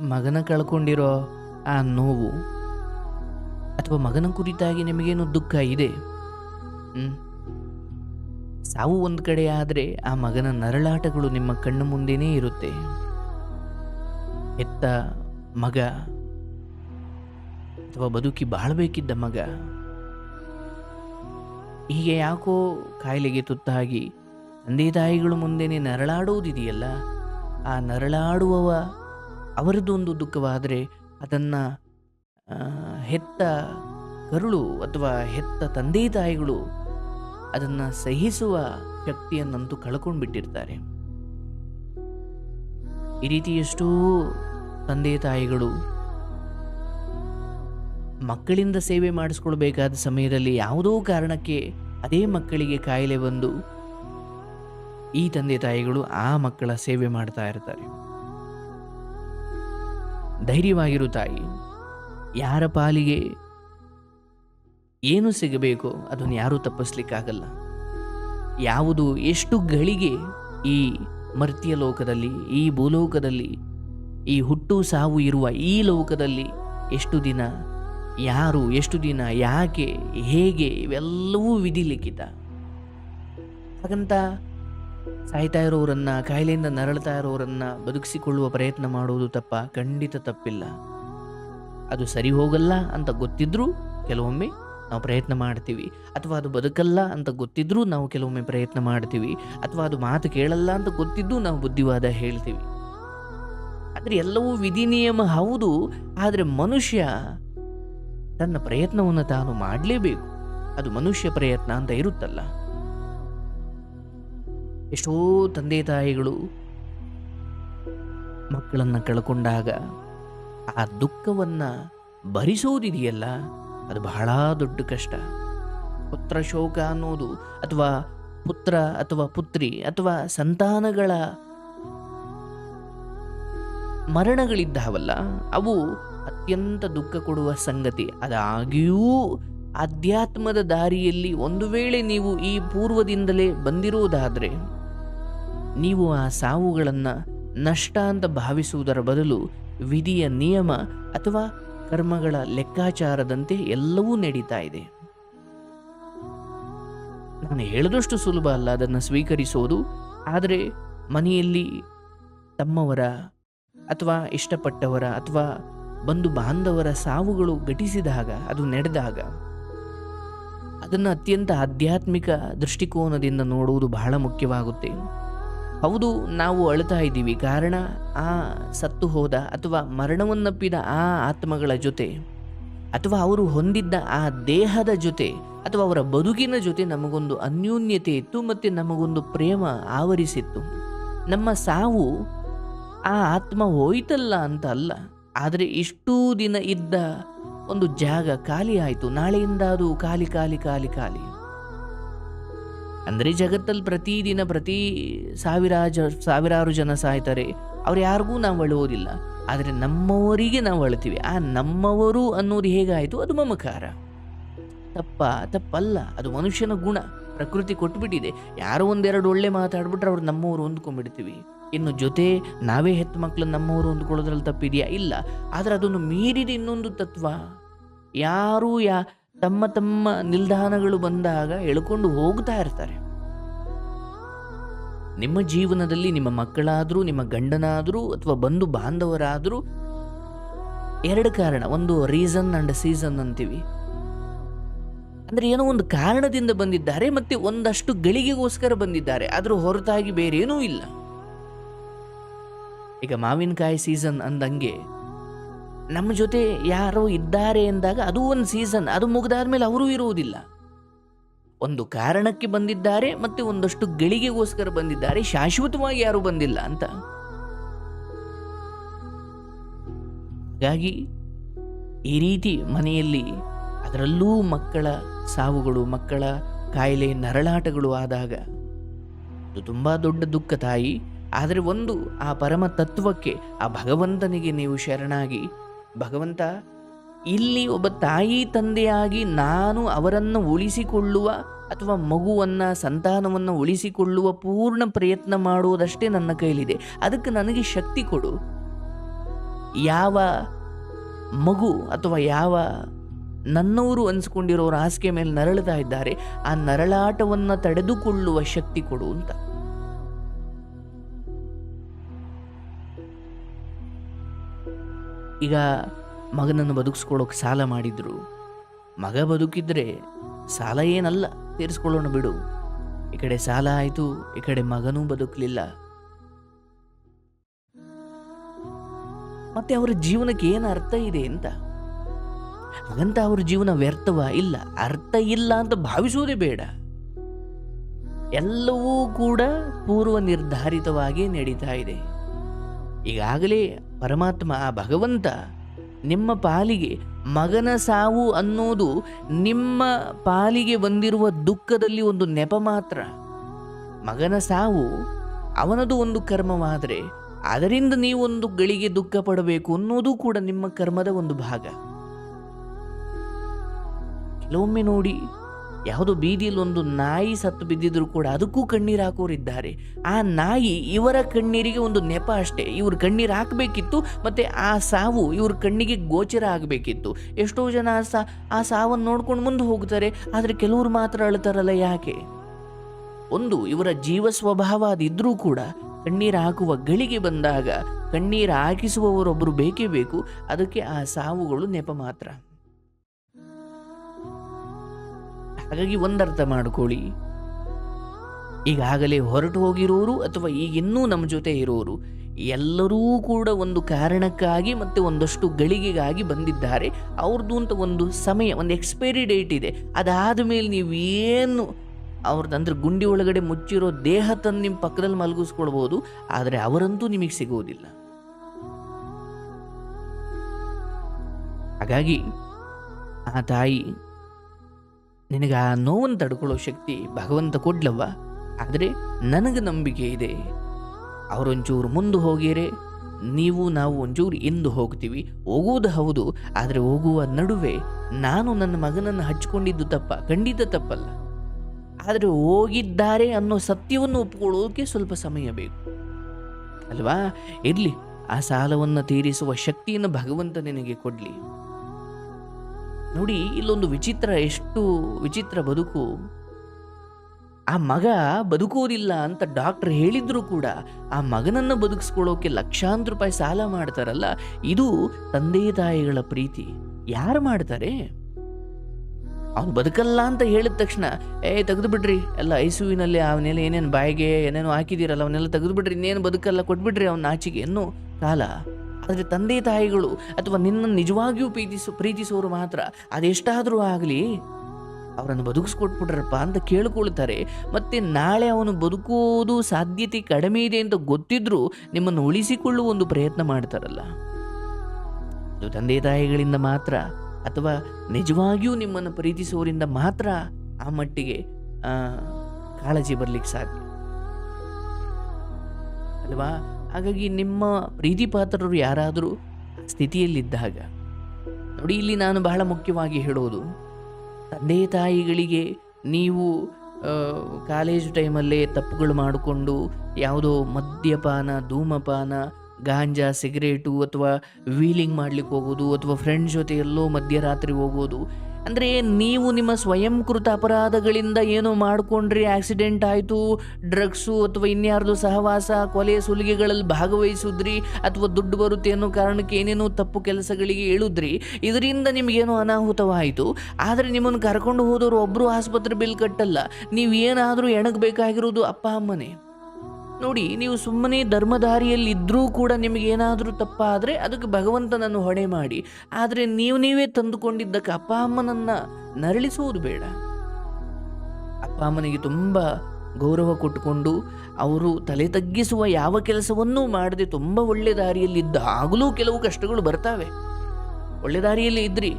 ಮಗನ ಕಳ್ಕೊಂಡಿರೋ ಆ ನೋವು ಅಥವಾ ಮಗನ ಕುರಿತಾಗಿ ನಿಮಗೇನು ದುಃಖ ಇದೆ? ಸಾವು ಒಂದು ಕಡೆ ಆದರೆ ಆ ಮಗನ ನರಳಾಟಗಳು ನಿಮ್ಮ ಕಣ್ಣು ಮುಂದೆನೇ ಇರುತ್ತೆ. ಹೆತ್ತ ಮಗ ಅಥವಾ ಬದುಕಿ ಬಾಳ್ಬೇಕಿದ್ದ ಮಗ ಹೀಗೆ ಯಾಕೋ ಕಾಯಿಲೆಗೆ ತುತ್ತಾಗಿ ತಂದೆ ತಾಯಿಗಳು ಮುಂದೆನೆ ನರಳಾಡುವುದಿದೆಯಲ್ಲ ಆ ನರಳಾಡುವವ ಅವರದೊಂದು ದುಃಖವಾದರೆ ಅದನ್ನು ಹೆತ್ತ ಕರುಳು ಅಥವಾ ಹೆತ್ತ ತಂದೆ ತಾಯಿಗಳು ಅದನ್ನು ಸಹಿಸುವ ಶಕ್ತಿಯನ್ನಂತೂ ಕಳ್ಕೊಂಡು ಬಿಟ್ಟಿರ್ತಾರೆ ಈ ರೀತಿ ಎಷ್ಟೋ ತಂದೆ ತಾಯಿಗಳು ಮಕ್ಕಳಿಂದ ಸೇವೆ ಮಾಡಿಸ್ಕೊಳ್ಬೇಕಾದ ಸಮಯದಲ್ಲಿ ಯಾವುದೋ ಕಾರಣಕ್ಕೆ ಅದೇ ಮಕ್ಕಳಿಗೆ ಕಾಯಿಲೆ ಬಂದು ಈ ತಂದೆ ತಾಯಿಗಳು ಆ ಮಕ್ಕಳ ಸೇವೆ ಮಾಡ್ತಾ ಇರ್ತಾರೆ. ಧೈರ್ಯವಾಗಿರು ತಾಯಿ. ಯಾರ ಪಾಲಿಗೆ ಏನು ಸಿಗಬೇಕೋ ಅದನ್ನು ಯಾರೂ ತಪ್ಪಿಸ್ಲಿಕ್ಕಾಗಲ್ಲ. ಯಾವುದು ಎಷ್ಟು ಗಳಿಗೆ ಈ ಮರ್ತ್ಯ ಲೋಕದಲ್ಲಿ, ಈ ಭೂಲೋಕದಲ್ಲಿ, ಈ ಹುಟ್ಟು ಸಾವು ಇರುವ ಈ ಲೋಕದಲ್ಲಿ ಎಷ್ಟು ದಿನ, ಯಾರು ಎಷ್ಟು ದಿನ, ಯಾಕೆ, ಹೇಗೆ ಇವೆಲ್ಲವೂ ವಿಧಿ ಲಿಖಿತ ಹಾಗಂತ ಸಾಯ್ತಾ ಇರೋರನ್ನ, ಕಾಯಿಲೆಯಿಂದ ನರಳ್ತಾ ಇರೋರನ್ನ ಬದುಕಿಸಿಕೊಳ್ಳುವ ಪ್ರಯತ್ನ ಮಾಡುವುದು ತಪ್ಪ, ಖಂಡಿತ ತಪ್ಪಿಲ್ಲ. ಅದು ಸರಿ ಹೋಗಲ್ಲ ಅಂತ ಗೊತ್ತಿದ್ರೂ ಕೆಲವೊಮ್ಮೆ ನಾವು ಪ್ರಯತ್ನ ಮಾಡ್ತೀವಿ. ಅಥವಾ ಅದು ಬದುಕಲ್ಲ ಅಂತ ಗೊತ್ತಿದ್ರೂ ನಾವು ಕೆಲವೊಮ್ಮೆ ಪ್ರಯತ್ನ ಮಾಡ್ತೀವಿ. ಅಥವಾ ಅದು ಮಾತು ಕೇಳಲ್ಲ ಅಂತ ಗೊತ್ತಿದ್ದು ನಾವು ಬುದ್ಧಿವಾದ ಹೇಳ್ತೀವಿ. ಆದರೆ ಎಲ್ಲವೂ ವಿಧಿ ನಿಯಮ ಹೌದು, ಆದರೆ ಮನುಷ್ಯ ತನ್ನ ಪ್ರಯತ್ನವನ್ನು ತಾನು ಮಾಡಲೇಬೇಕು. ಅದು ಮನುಷ್ಯ ಪ್ರಯತ್ನ ಅಂತ ಇರುತ್ತಲ್ಲ. ಎಷ್ಟೋ ತಂದೆ ತಾಯಿಗಳು ಮಕ್ಕಳನ್ನು ಕಳ್ಕೊಂಡಾಗ ಆ ದುಃಖವನ್ನು ಭರಿಸೋದಿದೆಯಲ್ಲ? ಅದು ಬಹಳ ದೊಡ್ಡ ಕಷ್ಟ. ಪುತ್ರ ಶೋಕ ಅನ್ನೋದು ಅಥವಾ ಪುತ್ರ ಅಥವಾ ಪುತ್ರಿ ಅಥವಾ ಸಂತಾನಗಳ ಮರಣಗಳಿದ್ದಾವಲ್ಲ, ಅವು ಅತ್ಯಂತ ದುಃಖ ಕೊಡುವ ಸಂಗತಿ. ಅದಾಗಿಯೂ ಆಧ್ಯಾತ್ಮದ ದಾರಿಯಲ್ಲಿ ಒಂದು ವೇಳೆ ನೀವು ಈ ಪೂರ್ವದಿಂದಲೇ ಬಂದಿರುವುದಾದರೆ ನೀವು ಆ ಸಾವುಗಳನ್ನು ನಷ್ಟ ಅಂತ ಭಾವಿಸುವುದರ ಬದಲು ವಿಧಿಯ ನಿಯಮ ಅಥವಾ ಕರ್ಮಗಳ ಲೆಕ್ಕಾಚಾರದಂತೆ ಎಲ್ಲವೂ ನಡೀತಾ ಇದೆ. ನಾನು ಹೇಳಿದಷ್ಟು ಸುಲಭ ಅಲ್ಲ ಅದನ್ನು ಸ್ವೀಕರಿಸೋದು, ಆದರೆ ಮನೆಯಲ್ಲಿ ತಮ್ಮವರ ಅಥವಾ ಇಷ್ಟಪಟ್ಟವರ ಅಥವಾ ಬಂಧು ಬಾಂಧವರ ಸಾವುಗಳು ಘಟಿಸಿದಾಗ ಅದು ನಡೆದಾಗ ಅದನ್ನು ಅತ್ಯಂತ ಆಧ್ಯಾತ್ಮಿಕ ದೃಷ್ಟಿಕೋನದಿಂದ ನೋಡುವುದು ಬಹಳ ಮುಖ್ಯವಾಗುತ್ತೆ. ಹೌದು, ನಾವು ಅಳ್ತಾ ಇದ್ದೀವಿ. ಕಾರಣ, ಆ ಸತ್ತು ಹೋದ ಅಥವಾ ಮರಣವನ್ನಪ್ಪಿದ ಆ ಆತ್ಮಗಳ ಜೊತೆ ಅಥವಾ ಅವರು ಹೊಂದಿದ್ದ ಆ ದೇಹದ ಜೊತೆ ಅಥವಾ ಅವರ ಬದುಕಿನ ಜೊತೆ ನಮಗೊಂದು ಅನ್ಯೋನ್ಯತೆ ಇತ್ತು ಮತ್ತು ನಮಗೊಂದು ಪ್ರೇಮ ಆವರಿಸಿತ್ತು. ನಮ್ಮ ಸಾವು ಆ ಆತ್ಮ ಹೋಯ್ತಲ್ಲ ಅಂತ ಅಲ್ಲ. ಆದರೆ ಇಷ್ಟೂ ದಿನ ಇದ್ದ ಒಂದು ಜಾಗ ಖಾಲಿ ಆಯಿತು. ನಾಳೆಯಿಂದ ಅದು ಖಾಲಿ ಖಾಲಿ ಖಾಲಿ ಖಾಲಿ. ಅಂದರೆ ಜಗತ್ತಲ್ಲಿ ಪ್ರತಿದಿನ ಪ್ರತಿ ಸಾವಿರ ಜ ಸಾವಿರಾರು ಜನ ಸಾಯ್ತಾರೆ. ಅವ್ರು ಯಾರಿಗೂ ನಾವು ಅಳುವುದಿಲ್ಲ. ಆದರೆ ನಮ್ಮವರಿಗೆ ನಾವು ಅಳ್ತೀವಿ ಆ ನಮ್ಮವರು ಅನ್ನೋದು ಹೇಗಾಯಿತು? ಅದು ಮಮಕಾರ. ತಪ್ಪ? ತಪ್ಪಲ್ಲ. ಅದು ಮನುಷ್ಯನ ಗುಣ. ಪ್ರಕೃತಿ ಕೊಟ್ಬಿಟ್ಟಿದೆ. ಯಾರೋ ಒಂದೆರಡು ಒಳ್ಳೆ ಮಾತಾಡ್ಬಿಟ್ರೆ ಅವ್ರು ನಮ್ಮವರು ಹೊಂದ್ಕೊಂಡ್ಬಿಡ್ತೀವಿ. ಇನ್ನು ಜೊತೆ ನಾವೇ ಹೆತ್ತ ಮಕ್ಕಳು ನಮ್ಮವರು ಹೊಂದ್ಕೊಳ್ಳೋದ್ರಲ್ಲಿ ತಪ್ಪಿದೆಯಾ? ಇಲ್ಲ. ಆದರೆ ಅದನ್ನು ಮೀರಿದ ಇನ್ನೊಂದು ತತ್ವ. ಯಾರೂ ಯಾ ತಮ್ಮ ತಮ್ಮ ನಿಲ್ದಾಣಗಳು ಬಂದಾಗ ಎಳ್ಕೊಂಡು ಹೋಗ್ತಾ ಇರ್ತಾರೆ. ನಿಮ್ಮ ಜೀವನದಲ್ಲಿ ನಿಮ್ಮ ಮಕ್ಕಳಾದರೂ, ನಿಮ್ಮ ಗಂಡನಾದರೂ ಅಥವಾ ಬಂಧು ಬಾಂಧವರಾದರೂ ಎರಡು ಕಾರಣ, ಒಂದು ರೀಸನ್ ಅಂಡ್ ಸೀಸನ್ ಅಂತೀವಿ. ಅಂದರೆ ಏನೋ ಒಂದು ಕಾರಣದಿಂದ ಬಂದಿದ್ದಾರೆ ಮತ್ತೆ ಒಂದಷ್ಟು ಗಳಿಗೆಗೋಸ್ಕರ ಬಂದಿದ್ದಾರೆ ಅದರ ಹೊರತಾಗಿ ಬೇರೇನೂ ಇಲ್ಲ. ಈಗ ಮಾವಿನಕಾಯಿ ಸೀಸನ್ ಅಂದಂಗೆ ನಮ್ಮ ಜೊತೆ ಯಾರೋ ಇದ್ದಾರೆ ಎಂದಾಗ ಅದು ಒಂದು ಸೀಸನ್, ಅದು ಮುಗಿದಾದ್ಮೇಲೆ ಅವರು ಇರುವುದಿಲ್ಲ. ಒಂದು ಕಾರಣಕ್ಕೆ ಬಂದಿದ್ದಾರೆ ಮತ್ತೆ ಒಂದಷ್ಟು ಗಳಿಗೆಗೋಸ್ಕರ ಬಂದಿದ್ದಾರೆ, ಶಾಶ್ವತವಾಗಿ ಯಾರು ಬಂದಿಲ್ಲ ಅಂತ. ಹಾಗಾಗಿ ಈ ರೀತಿ ಮನೆಯಲ್ಲಿ ಅದರಲ್ಲೂ ಮಕ್ಕಳ ಸಾವುಗಳು, ಮಕ್ಕಳ ಕಾಯಿಲೆ, ನರಳಾಟಗಳು ಆದಾಗ ಅದು ತುಂಬ ದೊಡ್ಡ ದುಃಖ ತಾಯಿ. ಆದರೆ ಒಂದು ಆ ಪರಮ ತತ್ವಕ್ಕೆ, ಆ ಭಗವಂತನಿಗೆ ನೀವು ಶರಣಾಗಿ ಭಗವಂತ, ಇಲ್ಲಿ ಒಬ್ಬ ತಾಯಿ ತಂದೆಯಾಗಿ ನಾನು ಅವರನ್ನು ಉಳಿಸಿಕೊಳ್ಳುವ ಅಥವಾ ಮಗುವನ್ನು, ಸಂತಾನವನ್ನು ಉಳಿಸಿಕೊಳ್ಳುವ ಪೂರ್ಣ ಪ್ರಯತ್ನ ಮಾಡುವುದಷ್ಟೇ ನನ್ನ ಕೈಲಿದೆ. ಅದಕ್ಕೆ ನನಗೆ ಶಕ್ತಿ ಕೊಡು. ಯಾವ ಮಗು ಅಥವಾ ಯಾವ ನನ್ನವರು ಅನ್ಸ್ಕೊಂಡಿರೋರು ಹಾಸಿಗೆ ಮೇಲೆ ನರಳುತ್ತಾ ಇದ್ದಾರೆ, ಆ ನರಳಾಟವನ್ನು ತಡೆದುಕೊಳ್ಳುವ ಶಕ್ತಿ ಕೊಡು ಅಂತ. ಈಗ ಮಗನನ್ನು ಬದುಕಿಸ್ಕೊಳ್ಳೋಕೆ ಸಾಲ ಮಾಡಿದ್ರು. ಮಗ ಬದುಕಿದ್ರೆ ಸಾಲ ಏನಲ್ಲ, ತೀರಿಸ್ಕೊಳ್ಳೋಣ ಬಿಡು. ಈ ಕಡೆ ಸಾಲ ಆಯಿತು, ಈ ಕಡೆ ಮಗನೂ ಬದುಕಲಿಲ್ಲ. ಮತ್ತೆ ಅವರ ಜೀವನಕ್ಕೆ ಏನು ಅರ್ಥ ಇದೆ ಅಂತ? ಹಾಗಂತ ಅವ್ರ ಜೀವನ ವ್ಯರ್ಥವ? ಇಲ್ಲ, ಅರ್ಥ ಇಲ್ಲ ಅಂತ ಭಾವಿಸುವುದೇ ಬೇಡ. ಎಲ್ಲವೂ ಕೂಡ ಪೂರ್ವ ನಿರ್ಧಾರಿತವಾಗಿ ನಡೀತಾ ಇದೆ. ಈಗಾಗಲೇ ಪರಮಾತ್ಮ ಆ ಭಗವಂತ ನಿಮ್ಮ ಪಾಲಿಗೆ ಮಗನ ಸಾವು ಅನ್ನೋದು ನಿಮ್ಮ ಪಾಲಿಗೆ ಬಂದಿರುವ ದುಃಖದಲ್ಲಿ ಒಂದು ನೆಪ ಮಾತ್ರ. ಮಗನ ಸಾವು ಅವನದು ಒಂದು ಕರ್ಮವಾದರೆ ಅದರಿಂದ ನೀವೊಂದು ಗಳಿಗೆ ದುಃಖ ಪಡಬೇಕು ಅನ್ನೋದು ಕೂಡ ನಿಮ್ಮ ಕರ್ಮದ ಒಂದು ಭಾಗ. ಕೆಲವೊಮ್ಮೆ ನೋಡಿ ಯಾವುದೋ ಬೀದಿಯಲ್ಲಿ ಒಂದು ನಾಯಿ ಸತ್ತು ಬಿದ್ದಿದ್ರು ಕೂಡ ಅದಕ್ಕೂ ಕಣ್ಣೀರು ಹಾಕೋರಿದ್ದಾರೆ. ಆ ನಾಯಿ ಇವರ ಕಣ್ಣೀರಿಗೆ ಒಂದು ನೆಪ ಅಷ್ಟೇ. ಇವ್ರ ಕಣ್ಣೀರು ಹಾಕಬೇಕಿತ್ತು ಮತ್ತೆ ಆ ಸಾವು ಇವ್ರ ಕಣ್ಣಿಗೆ ಗೋಚರ ಆಗಬೇಕಿತ್ತು. ಎಷ್ಟೋ ಜನ ಸಾ, ಆ ಸಾವನ್ನು ನೋಡ್ಕೊಂಡು ಮುಂದೆ ಹೋಗ್ತಾರೆ, ಆದರೆ ಕೆಲವರು ಮಾತ್ರ ಅಳ್ತಾರಲ್ಲ ಯಾಕೆ? ಒಂದು, ಇವರ ಜೀವ ಸ್ವಭಾವ ಅದಿದ್ರೂ ಕೂಡ ಕಣ್ಣೀರು ಹಾಕುವ ಗಳಿಗೆ ಬಂದಾಗ ಕಣ್ಣೀರು ಹಾಕಿಸುವವರೊಬ್ಬರು ಬೇಕೇ ಬೇಕು. ಅದಕ್ಕೆ ಆ ಸಾವುಗಳು ನೆಪ ಮಾತ್ರ. ಹಾಗಾಗಿ ಒಂದರ್ಥ ಮಾಡಿಕೊಳ್ಳಿ. ಈಗಾಗಲೇ ಹೊರಟು ಹೋಗಿರೋರು ಅಥವಾ ಈಗಿನ್ನೂ ನಮ್ಮ ಜೊತೆ ಇರೋರು ಎಲ್ಲರೂ ಕೂಡ ಒಂದು ಕಾರಣಕ್ಕಾಗಿ ಮತ್ತೆ ಒಂದಷ್ಟು ಗಳಿಗೆಗಾಗಿ ಬಂದಿದ್ದಾರೆ. ಅವ್ರದ್ದು ಅಂತ ಒಂದು ಸಮಯ, ಒಂದು ಎಕ್ಸ್ಪೈರಿ ಡೇಟ್ ಇದೆ. ಅದಾದ ಮೇಲೆ ನೀವು ಏನು ಅವ್ರದ್ದು ಅಂದ್ರೆ ಗುಂಡಿ ಒಳಗಡೆ ಮುಚ್ಚಿರೋ ದೇಹ ತಂದು ನಿಮ್ಮ ಪಕ್ಕದಲ್ಲಿ ಮಲಗಿಸ್ಕೊಳ್ಬೋದು. ಆದರೆ ಅವರಂತೂ ನಿಮಗೆ ಸಿಗೋದಿಲ್ಲ. ಹಾಗಾಗಿ ಆ ತಾಯಿ ನಿನಗೆ ಆ ನೋವನ್ನು ತಡ್ಕೊಳ್ಳೋ ಶಕ್ತಿ ಭಗವಂತ ಕೊಡ್ಲವ್ವ. ಆದರೆ ನನಗೆ ನಂಬಿಕೆ ಇದೆ. ಅವರೊಂಚೂರು ಮುಂದೆ ಹೋಗಿರೆ. ನೀವು ನಾವು ಒಂಚೂರು ಎಂದು ಹೋಗ್ತೀವಿ. ಹೋಗುವುದು ಹೌದು, ಆದರೆ ಹೋಗುವ ನಡುವೆ ನಾನು ನನ್ನ ಮಗನನ್ನು ಹಚ್ಕೊಂಡಿದ್ದು ತಪ್ಪ, ಖಂಡಿತ ತಪ್ಪಲ್ಲ. ಆದರೆ ಹೋಗಿದ್ದಾರೆ ಅನ್ನೋ ಸತ್ಯವನ್ನು ಒಪ್ಪಿಕೊಳ್ಳೋಕೆ ಸ್ವಲ್ಪ ಸಮಯ ಬೇಕು. ಅಲ್ವಾ? ಇರಲಿ, ಆ ಸಾಲವನ್ನು ತೀರಿಸುವ ಶಕ್ತಿಯನ್ನು ಭಗವಂತ ನಿನಗೆ ಕೊಡಲಿ. ನೋಡಿ, ಇಲ್ಲೊಂದು ವಿಚಿತ್ರ, ಎಷ್ಟು ವಿಚಿತ್ರ ಬದುಕು. ಆ ಮಗ ಬದುಕೋದಿಲ್ಲ ಅಂತ ಡಾಕ್ಟರ್ ಹೇಳಿದ್ರು ಕೂಡ ಆ ಮಗನನ್ನು ಬದುಕಿಸ್ಕೊಳ್ಳೋಕೆ ಲಕ್ಷಾಂತರ ರೂಪಾಯಿ ಸಾಲ ಮಾಡ್ತಾರಲ್ಲ, ಇದು ತಂದೆ ತಾಯಿಗಳ ಪ್ರೀತಿ. ಯಾರು ಮಾಡ್ತಾರೆ? ಅವ್ನು ಬದುಕಲ್ಲ ಅಂತ ಹೇಳಿದ ತಕ್ಷಣ, ಏ ತೆಗೆದು ಬಿಡ್ರಿ ಎಲ್ಲ ಐಸುವಿನಲ್ಲಿ ಅವನೆಲ್ಲ ಏನೇನು ಬಾಯಿಗೆ ಏನೇನೋ ಹಾಕಿದಿರಲ್ಲ ಅವನ್ನೆಲ್ಲ ತೆಗೆದು ಬಿಡ್ರಿ ಇನ್ನೇನು ಬದುಕಲ್ಲ, ಕೊಟ್ಬಿಡ್ರಿ ಅವನ ಆಚೆಗೆ ಅನ್ನೋ ಕಾಲ. ಆದರೆ ತಂದೆ ತಾಯಿಗಳು ಅಥವಾ ನಿನ್ನನ್ನು ನಿಜವಾಗಿಯೂ ಪ್ರೀತಿಸೋ ಪ್ರೀತಿಸೋರು ಮಾತ್ರ ಅದೆಷ್ಟಾದರೂ ಆಗಲಿ ಅವರನ್ನು ಬದುಕಿಸ್ಕೊಟ್ಬಿಟ್ರಪ್ಪ ಅಂತ ಕೇಳಿಕೊಳ್ತಾರೆ. ಮತ್ತೆ ನಾಳೆ ಅವನು ಬದುಕುವುದು ಸಾಧ್ಯತೆ ಕಡಿಮೆ ಇದೆ ಅಂತ ಗೊತ್ತಿದ್ರೂ ನಿಮ್ಮನ್ನು ಉಳಿಸಿಕೊಳ್ಳುವ ಒಂದು ಪ್ರಯತ್ನ ಮಾಡ್ತಾರಲ್ಲ. ಅದು ತಂದೆ ತಾಯಿಗಳಿಂದ ಮಾತ್ರ ಅಥವಾ ನಿಜವಾಗಿಯೂ ನಿಮ್ಮನ್ನು ಪ್ರೀತಿಸುವವರಿಂದ ಮಾತ್ರ ಆ ಮಟ್ಟಿಗೆ ಕಾಳಜಿ ಬರಲಿಕ್ಕೆ ಸಾಧ್ಯ. ಅಲ್ವಾ? ಹಾಗಾಗಿ ನಿಮ್ಮ ಪ್ರೀತಿ ಪಾತ್ರರು ಯಾರಾದರೂ ಸ್ಥಿತಿಯಲ್ಲಿದ್ದಾಗ, ನೋಡಿ ಇಲ್ಲಿ ನಾನು ಬಹಳ ಮುಖ್ಯವಾಗಿ ಹೇಳೋದು ತಂದೆ ತಾಯಿಗಳಿಗೆ ನೀವು ಕಾಲೇಜು ಟೈಮಲ್ಲೇ ತಪ್ಪುಗಳು ಮಾಡಿಕೊಂಡು ಯಾವುದೋ ಮದ್ಯಪಾನ, ಧೂಮಪಾನ ಗಾಂಜಾ, ಸಿಗರೇಟು ಅಥವಾ ವೀಲಿಂಗ್ ಮಾಡ್ಲಿಕ್ಕೆ ಹೋಗೋದು ಅಥವಾ ಫ್ರೆಂಡ್ ಜೊತೆ ಎಲ್ಲೋ ಮಧ್ಯರಾತ್ರಿ ಹೋಗೋದು. ಅಂದರೆ ನೀವು ನಿಮ್ಮ ಸ್ವಯಂಕೃತ ಅಪರಾಧಗಳಿಂದ ಏನೋ ಮಾಡಿಕೊಂಡ್ರಿ ಆಕ್ಸಿಡೆಂಟ್ ಆಯಿತು ಡ್ರಗ್ಸು ಅಥವಾ ಇನ್ಯಾರ್ದು ಸಹವಾಸ, ಕೊಲೆ, ಸುಲಿಗೆಗಳಲ್ಲಿ ಭಾಗವಹಿಸಿದ್ರಿ ಅಥವಾ ದುಡ್ಡು ಬರುತ್ತೆ ಅನ್ನೋ ಕಾರಣಕ್ಕೆ ಏನೇನೋ ತಪ್ಪು ಕೆಲಸಗಳಿಗೆ ಇಳಿದ್ರಿ ಇದರಿಂದ ನಿಮಗೇನೋ ಅನಾಹುತವಾಯಿತು. ಆದರೆ ನಿಮ್ಮನ್ನು ಕರ್ಕೊಂಡು ಹೋದವರು ಒಬ್ಬರು ಆಸ್ಪತ್ರೆ ಬಿಲ್ ಕಟ್ಟಲ್ಲ, ನೀವು ಏನಾದರೂ ಎಣಗಬೇಕಾಗಿರೋದು ಅಪ್ಪ, ಅಮ್ಮನೇ. ನೋಡಿ, ನೀವು ಸುಮ್ಮನೆ ಧರ್ಮಧಾರಿಯಲ್ಲಿದ್ದರೂ ಕೂಡ ನಿಮಗೆ ಏನಾದರೂ ತಪ್ಪಾದರೆ ಅದಕ್ಕೆ ಭಗವಂತನನ್ನು ಹೊಣೆ ಮಾಡಿ. ಆದರೆ ನೀವು ನೀವೇ ತಂದುಕೊಂಡಿದ್ದಕ್ಕೆ ಅಪ್ಪ ಅಮ್ಮನನ್ನು ನರಳಿಸುವುದು ಬೇಡ. ಅಪ್ಪ ಅಮ್ಮನಿಗೆ ತುಂಬ ಗೌರವ ಕೊಟ್ಟುಕೊಂಡು ಅವರು ತಲೆ ತಗ್ಗಿಸುವ ಯಾವ ಕೆಲಸವನ್ನೂ ಮಾಡದೆ ತುಂಬ ಒಳ್ಳೆ ದಾರಿಯಲ್ಲಿದ್ದ ಆಗಲೂ ಕೆಲವು ಕಷ್ಟಗಳು ಬರ್ತಾವೆ. ಒಳ್ಳೆ ದಾರಿಯಲ್ಲಿ ಇದ್ರಿ,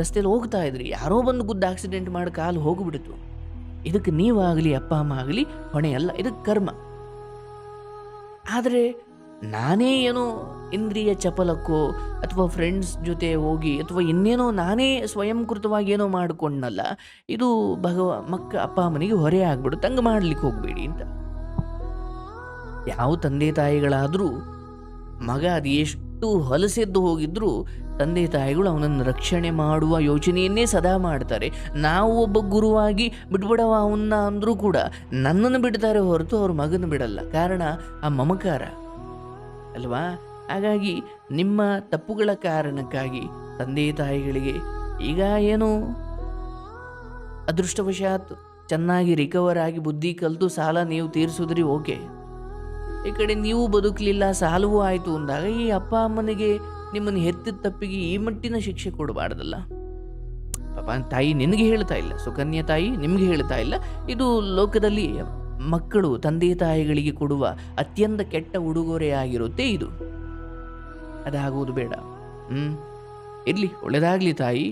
ರಸ್ತೆಯಲ್ಲಿ ಹೋಗ್ತಾ ಇದ್ರಿ, ಯಾರೋ ಬಂದು ಗುದ್ದು ಆಕ್ಸಿಡೆಂಟ್ ಮಾಡಿ ಕಾಲು ಹೋಗಿಬಿಡ್ತು. ಇದಕ್ಕೆ ನೀವಾಗಲಿ, ಅಪ್ಪ ಅಮ್ಮ ಆಗಲಿ ಹೊಣೆ ಅಲ್ಲ ಇದಕ್ಕೆ ಕರ್ಮ. ಆದರೆ ನಾನೇ ಏನೋ ಇಂದ್ರಿಯ ಚಪಲಕ್ಕೋ ಅಥವಾ ಫ್ರೆಂಡ್ಸ್ ಜೊತೆ ಹೋಗಿ ಅಥವಾ ಇನ್ನೇನೋ ನಾನೇ ಸ್ವಯಂಕೃತವಾಗಿ ಏನೋ ಮಾಡಿಕೊಂಡಲ್ಲ ಇದು ಭಗವ, ಮಕ್ಕ, ಅಪ್ಪ, ಅಮ್ಮನಿಗೆ ಹೊರೆ ಆಗ್ಬಿಡುತ್ತೆ. ಹಂಗೆ ಮಾಡ್ಲಿಕ್ಕೆ ಹೋಗಬೇಡಿ ಅಂತ. ಯಾವ ತಂದೆ ತಾಯಿಗಳಾದರೂ ಮಗ ಅದು ಎಷ್ಟು ಹುಟ್ಟು ಹೊಲಸೆದ್ದು ಹೋಗಿದ್ರೂ ತಂದೆ ತಾಯಿಗಳು ಅವನನ್ನು ರಕ್ಷಣೆ ಮಾಡುವ ಯೋಚನೆಯನ್ನೇ ಸದಾ ಮಾಡ್ತಾರೆ. ನಾವು ಒಬ್ಬ ಗುರುವಾಗಿ ಬಿಡ್ಬಿಡವ ಅವನ್ನ ಅಂದರೂ ಕೂಡ ನನ್ನನ್ನು ಬಿಡ್ತಾರೆ ಹೊರತು ಅವ್ರ ಮಗನ ಬಿಡಲ್ಲ. ಕಾರಣ ಆ ಮಮಕಾರ. ಅಲ್ವಾ? ಹಾಗಾಗಿ ನಿಮ್ಮ ತಪ್ಪುಗಳ ಕಾರಣಕ್ಕಾಗಿ ತಂದೆ ತಾಯಿಗಳಿಗೆ ಈಗ ಏನು? ಅದೃಷ್ಟವಶಾತ್ ಚೆನ್ನಾಗಿ ರಿಕವರ್ ಆಗಿ ಬುದ್ಧಿ ಕಲಿತು ಸಾಲ ನೀವು ತೀರಿಸಿದ್ರಿ ಓಕೆ. ಈ ಕಡೆ ನೀವು ಬದುಕಲಿಲ್ಲ, ಸಾಲವೂ ಆಯಿತು ಅಂದಾಗ ಈ ಅಪ್ಪ ಅಮ್ಮನಿಗೆ ನಿಮ್ಮನ್ನು ಹೆತ್ತಿದ ತಪ್ಪಿಗೆ ಈ ಮಟ್ಟಿನ ಶಿಕ್ಷೆ ಕೊಡಬಾರ್ದಲ್ಲ. ಪಾಪ, ತಾಯಿ ನಿನಗೆ ಹೇಳ್ತಾ ಇಲ್ಲ, ಸುಕನ್ಯ ತಾಯಿ ನಿಮಗೆ ಹೇಳ್ತಾ ಇಲ್ಲ. ಇದು ಲೋಕದಲ್ಲಿ ಮಕ್ಕಳು, ತಂದೆ ತಾಯಿಗಳಿಗೆ ಕೊಡುವ ಅತ್ಯಂತ ಕೆಟ್ಟ ಉಡುಗೊರೆ ಆಗಿರುತ್ತೆ ಇದು. ಅದಾಗುವುದು ಬೇಡ. ಹ್ಞೂ ಇರಲಿ ಒಳ್ಳೆಯದಾಗಲಿ ತಾಯಿ.